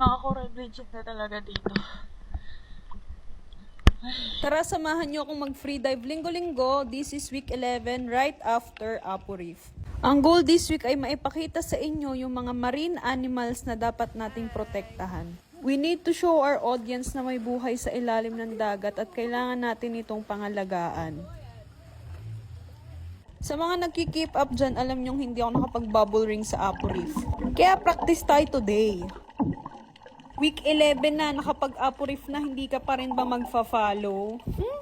Bleaching na talaga dito. Tara, samahan nyo akong mag-free dive linggo-linggo. This is week 11, right after Apo Reef. Ang goal this week ay maipakita sa inyo yung mga marine animals na dapat nating protektahan. We need to show our audience na may buhay sa ilalim ng dagat at kailangan natin itong pangalagaan. Sa mga nagki-keep up dyan, alam nyong hindi ako nakapag-bubble ring sa Apo Reef. Kaya practice tayo today. Week 11 na, nakapag-Apo Reef na, hindi ka pa rin ba magfa-follow? Hmm?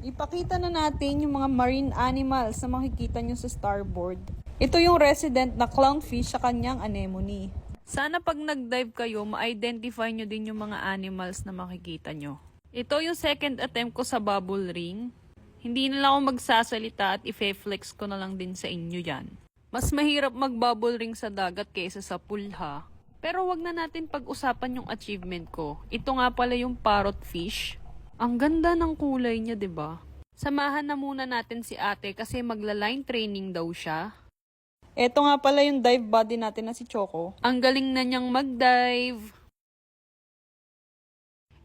Ipakita na natin yung mga marine animals na makikita nyo sa starboard. Ito yung resident na clownfish sa kanyang anemone. Sana pag nag-dive kayo, ma-identify nyo din yung mga animals na makikita nyo. Ito yung second attempt ko sa bubble ring. Hindi na lang ako magsasalita at ife-flex ko na lang din sa inyo yan. Mas mahirap mag-bubble ring sa dagat kaysa sa pool ha. Pero wag na natin pag-usapan yung achievement ko. Ito nga pala yung parrot fish. Ang ganda ng kulay niya, 'di ba? Samahan na muna natin si ate kasi magla-line training daw siya. Ito nga pala yung dive body natin na si Choco. Ang galing na niyang mag-dive.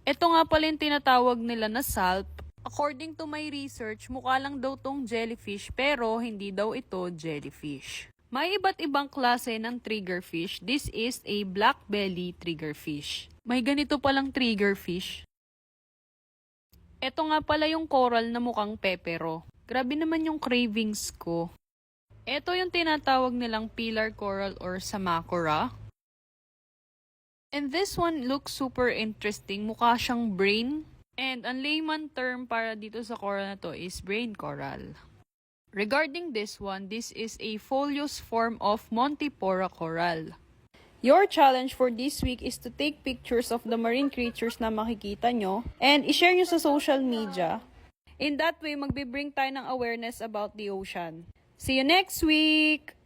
Ito nga pala yung tinatawag nila na salp. According to my research, mukha lang daw tong jellyfish pero hindi daw ito jellyfish. May iba't ibang klase ng triggerfish. This is a black belly triggerfish. May ganito palang triggerfish. Ito nga pala yung coral na mukhang pepero. Grabe naman yung cravings ko. Ito yung tinatawag nilang pillar coral or samakura. And this one looks super interesting. Mukha siyang brain. And ang layman term para dito sa coral na to is brain coral. Regarding this one, this is a foliose form of Montipora coral. Your challenge for this week is to take pictures of the marine creatures na makikita nyo and i-share nyo sa social media. In that way, magbe-bring tayo ng awareness about the ocean. See you next week!